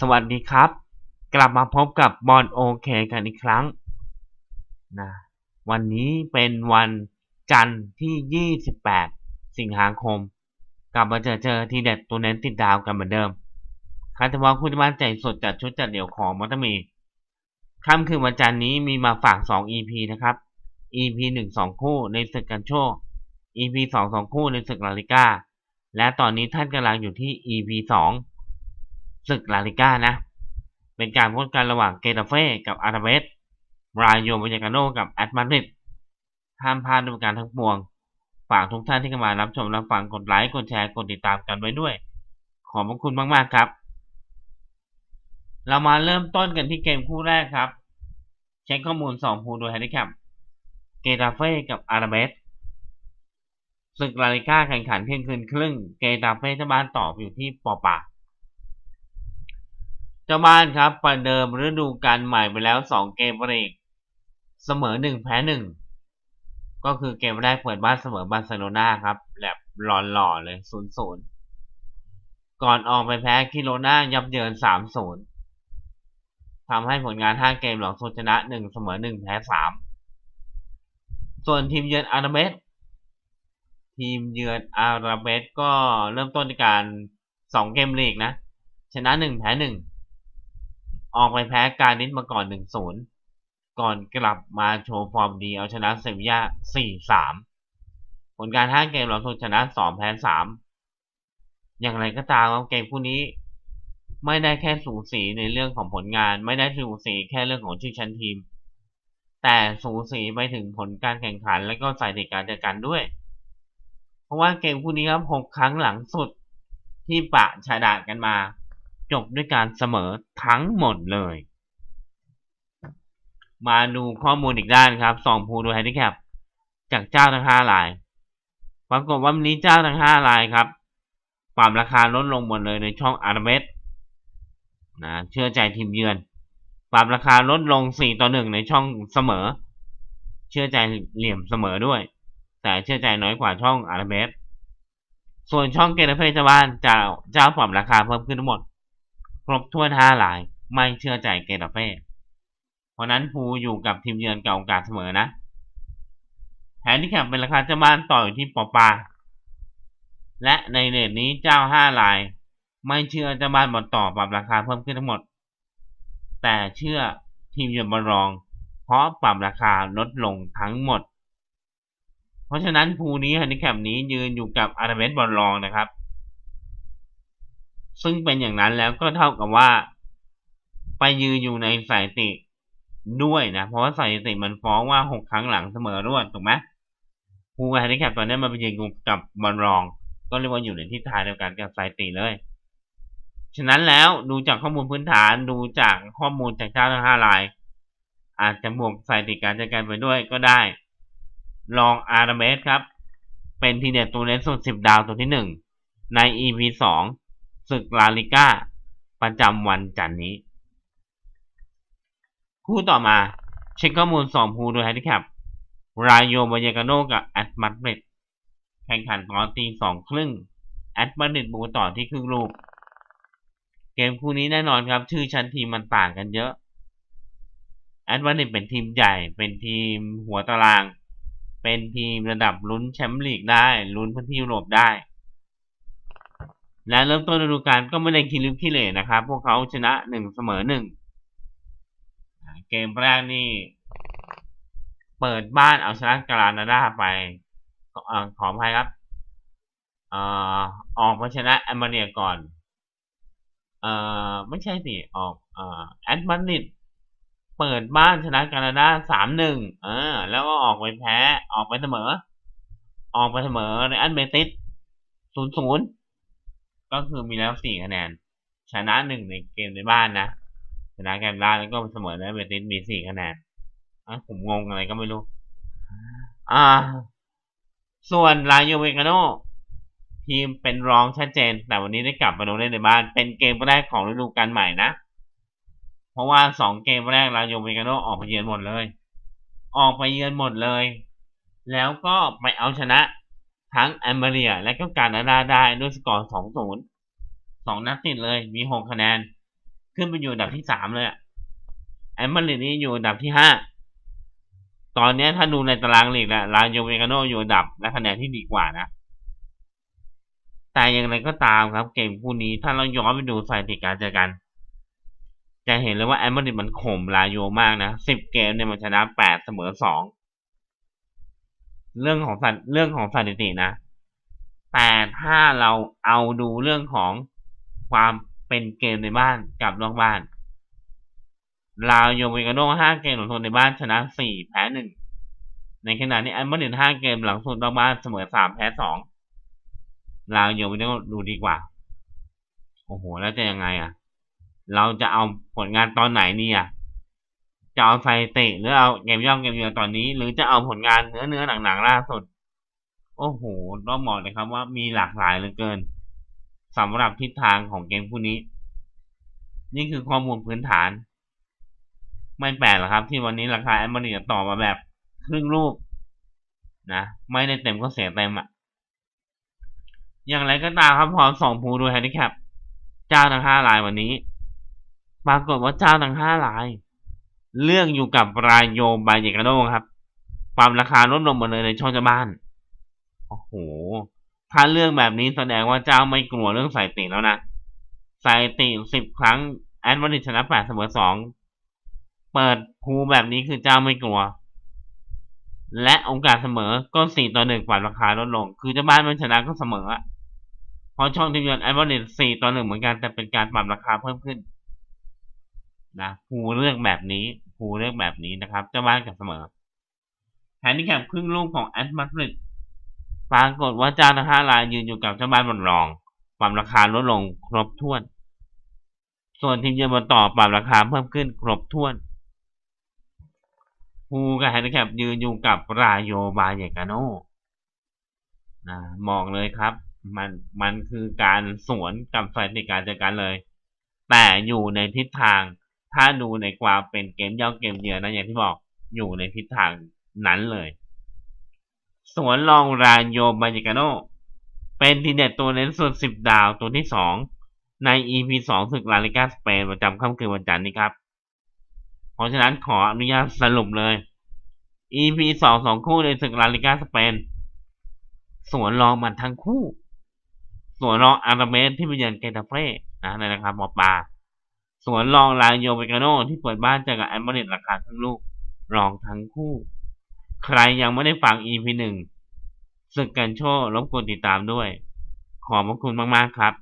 สวัสดีครับ กลับมาพบกับบอลโอเคกันอีกครั้งนะวันนี้เป็นวันจันทร์ที่ 28 สิงหาคม กลับมาเจอเจอทีเด็ดตัวเน้นติดดาวกันเหมือนเดิมคาร์ทวอลคุณบ้านใจสดจัดชุดจัดเดี่ยวของมัตอร์มีค่ำคืนวันจันทร์นี้มีมาฝาก 2 EP นะครับ EP 1 2 คู่ในศึกกันโชค EP 2 2 คู่ในศึกลาลิก้าและตอนนี้ท่านกำลังอยู่ที่ EP 2 ศึกลาลิก้านะ เป็นการพบกันระหว่างเกตาเฟ่กับอาราเบสรายโยบัญญากาโนกับแอตมาริดห้ามพลาดด้วยการทั้งปวง ฝากทุกท่านที่เข้ามารับชมรับฟังกดไลค์กดแชร์กดติดตามกันไว้ด้วย ขอบพระคุณมากๆครับ เรามาเริ่มต้นกันที่เกมคู่แรกครับ เช็คข้อมูล2ภูโดยแฮนดิแคปเกตาเฟ่กับอาราเบสศึกลาลิก้าแข่งขันเที่ยงคืนครึ่ง เกตาเฟ่เจ้าบ้านต่ออยู่ที่ปอปา เจ้าบ้านครับประเดิมฤดูกาลใหม่ไปแล้ว2เกมเรกเสมอ1แพ้1ก็คือเกมแรกเปิดบ้านเสมอบาร์เซโลนาครับแบบหล่อๆเลย0-0ก่อนออกไปแพ้คิโลนายับเยิน3-0ทำให้ผลงาน5เกมหลังสุดชนะ1เสมอ1แพ้3ส่วนทีมเยือนอาราเบสทีมเยือนอาราเบสก็เริ่มต้นในการ2เกมลีกนะ ชนะ1แพ้1 ออกไปแพ้การนิดมาก่อน 1-0 ก่อนกลับมาโชว์ฟอร์มดีเอาชนะเซบียา 4-3 ผลการ 5 เกมเราชนะ 2 แพ้ 3 อย่างไรก็ตามเกมคู่นี้ไม่ได้แค่สูสีในเรื่องของผลงาน ไม่ได้สูสีแค่เรื่องของชื่อชั้นทีม แต่สูสีไปถึงผลการแข่งขัน และก็สถิติการเจอกันด้วย เพราะว่าเกมคู่นี้ครับ 6 ครั้งหลังสุดที่ปะชาดากันมา จบด้วยการเสมอทั้งหมดเลย มาดูข้อมูลอีกด้านครับสองภูดูแฮนดิแคปจากเจ้าทั้งห้ารายปรากฏว่าวันนี้เจ้าทั้งห้ารายครับปรับราคาลดลงหมดเลยในช่องอาร์เมสนะเชื่อใจทีมเยือนปรับราคาลดลง 4 ต่อ 1 ในช่องเสมอ เชื่อใจเหลี่ยมเสมอด้วย แต่เชื่อใจน้อยกว่าช่องอาร์เมสส่วนช่องเกตเฟเจ้าบ้านจ้าเจ้าปรับราคาเพิ่มขึ้นทั้งหมด ครบถ้วนห้าลายไม่เชื่อใจเกตาเฟ่เพราะนั้นภูอยู่กับทีมเยือนเก่าโอกาสเสมอนะแผนที่แข่งเป็นราคาเจ้าบ้านต่ออยู่ที่ปอปา และในเรทนี้เจ้าห้าลาย ไม่เชื่อเจ้าบ้านบอลต่อปรับราคาเพิ่มขึ้นทั้งหมด แต่เชื่อทีมเยือนบอลรอง เพราะปรับราคาลดลงทั้งหมด เพราะฉะนั้นภูนี้ฮันดิแคปนี้ยืนอยู่กับอาร์เมสบอลรองนะครับ ซึ่งเป็นอย่างนั้นแล้วก็เท่ากับว่า ไปยืนอยู่ในสายติด้วยนะ เพราะว่าสายติมันฟ้องว่าหกครั้งหลังเสมอรวดถูกไหมภูกาแฮนดิแคปตอนนี้มันไปยืนกับบอลรอง ก็เรียกว่าอยู่ในที่ทายเดียวกันกับสายติเลย ฉะนั้นแล้วดูจากข้อมูลพื้นฐานดูจากข้อมูลจากเจ้าทั้งห้าราย อาจจะบวกสายติการจัดการไปด้วยก็ได้ ลองอาร์เมสครับ เป็นทีเด็ดตัวเน้นสุดสิบดาวตัวที่หนึ่งใน EP สอง ศึกลาลิก้า ประจำวันจันนี้ คู่ต่อมาเช็คข้อมูล2ภูโดยแฮนดิแคปรายโยบายกาโนกับแอตมาดริดแข่งขันตอนตีสองครึ่งแอตมาดริดบูต่อที่ครึ่งลูก เกมคู่นี้แน่นอนครับ ชื่อชั้นทีมมันต่างกันเยอะแอตมาดริดเป็นทีมใหญ่ เป็นทีมหัวตาราง เป็นทีมระดับลุ้นแชมป์ลีกได้ ลุ้นพื้นที่ยุโรปได้ และเริ่มต้นฤดูกาลก็ไม่ได้คิดลิฟขี้เหร่นะครับ พวกเขาชนะหนึ่งเสมอหนึ่งเกมแรกนี่ เปิดบ้านเอาชนะกาลานาดาไปอขออภัยครับออกมาชนะแอมเบเนียก่อนเอ่อไม่ใช่สิ ออกเออแอดมานิดเปิดบ้านชนะกานาดาสามหนึ่งเออแล้วก็ออกไปแพ้ ออกไปเสมอ ออกไปเสมอในอันเบติสศูนย์ศูนย์ ก็คือมีแล้วสี่คะแนน ชนะหนึ่งในเกมในบ้านนะชนะแกมบ้านแล้วก็เสมอได้เบติสมีสี่คะแนนอะผมงงอะไรก็ไม่รู้ อ่า ส่วนลาโยเวกาโนทีมเป็นรองชัดเจน แต่วันนี้ได้กลับมาลงเล่นในบ้าน เป็นเกมแรกของฤดูกาลใหม่นะ เพราะว่าสองเกมแรกลาโยเวกาโนออกไปเยือนหมดเลย ออกไปเยือนหมดเลย แล้วก็ไปเอาชนะ ทั้งแอมเบรียและก็การนาดาได้ด้วยสกอร์2-0 2นัดติดเลยมี6คะแนน ขึ้นไปอยู่อันดับที่สามเลยอะแอมมาริดนี่อยู่อันดับที่ห้าตอนนี้ถ้าดูในตารางลีกนะลาโยเวกาโนอยู่อันดับและคะแนนที่ดีกว่านะ แต่อย่างไรก็ตามครับเกมคู่นี้ถ้าเราย้อนไปดูสถิติการเจอกัน จะเห็นเลยว่าแอมมาริดมันข่มลาโยมากนะสิบเกมเนี่ยมันชนะแปดเสมอสอง เรื่องของสัตเรื่องของสถิตินะ แต่ถ้าเราเอาดูเรื่องของความเป็นเกมในบ้านกับนอกบ้านลาวโยเวกาโนห้าเกมหลังสุดในบ้านชนะสี่แพ้หนึ่งในขณะที่แอมเบอร์ลินห้าเกมหลังสุดนอกบ้านเสมอสามแพ้สองลาวโยเวกาโนดูดีกว่า โอ้โห แล้วจะยังไงอะ เราจะเอาผลงานตอนไหนนี่อะ จะเอาไซเตะหรือเอาเกมย่อมเกมเยือนตอนนี้ หรือจะเอาผลงานเนื้อเนื้อหนังๆล่าสุด โอ้โหต้องบอกเลยครับว่ามีหลากหลายเหลือเกินสำหรับทิศทางของเกมคู่นี้ นี่คือข้อมูลพื้นฐาน ไม่แปลกหรอกครับ ที่วันนี้ราคาแอมเบอร์ลินต่อมาแบบครึ่งลูกนะไม่ได้เต็มก็เสียเต็มอะ่ะ อย่างไรก็ตามครับพอสองภูดูแฮนดิแคปเจ้าทั้งห้ารายวันนี้ปรากฏว่าเจ้าทั้งห้าราย เรื่องอยู่กับรายโยบายเยกาโดครับ ความราคาลดลงหมดเลยในช่องเจ้าบ้าน โอ้โห ถ้าเรื่องแบบนี้แสดงว่าเจ้าไม่กลัวเรื่องสายติแล้วนะสายติสิบครั้งแอนมาริชนะแปดเสมอสอง เปิดภูแบบนี้คือเจ้าไม่กลัว และโอกาสเสมอก็สี่ต่อหนึ่งปรับราคาลดลง คือเจ้าบ้านมันชนะก็เสมอเพราะช่องทีมเยือนแอนมาริดสี่ต่อหนึ่งเหมือนกันแต่เป็นการปรับราคาเพิ่มขึ้น นะภูเลือกแบบนี้ ภูเลือกแบบนี้นะครับเจ้าบ้านกับเสมอแฮนดิแคปครึ่งลูกของแอตมาดริดปรากฏว่าเจ้าทั้งห้ารายยืนอยู่กับเจ้าบ้านบนรอง ปรับราคาลดลงครบถ้วน ส่วนทีมเยือนบนต่อปรับราคาเพิ่มขึ้นครบถ้วนภูกับแฮนดิแคปยืนอยู่กับรายโยบายเยกาโนนะมองเลยครับ มันมันคือการสวนกับสถิติการเจอกันเลย แต่อยู่ในทิศทาง ถ้าดูในความเป็นเกมเย่าเกมเยือนนะอย่างที่บอกอยู่ในทิศทางนั้นเลย สวนรองรานโยบายกาโนเป็นทีเด็ดตัวเน้นสุดสิบดาวตัวที่สองใน EP สองศึกลาลิกาสเปนประจำค่ำคืนวันจันทร์นี้ครับ เพราะฉะนั้นขออนุญาตสรุปเลย EP สองสองคู่ในศึกลาลิกาสเปนสวนรองมันทั้งคู่ สวนรองอาราเมสที่ไปเยือนเกตาเฟ่นะในราคาหมอปลา สวนรองลายโยเปกาโนที่เปิดบ้านเจอกับแอนเบอร์เนตราคาทั้งลูก รองทั้งคู่ ใครยังไม่ได้ฟัง EP หนึ่งศึกกันโชว์รบกวนติดตามด้วย ขอบพระคุณมาก ๆ ครับ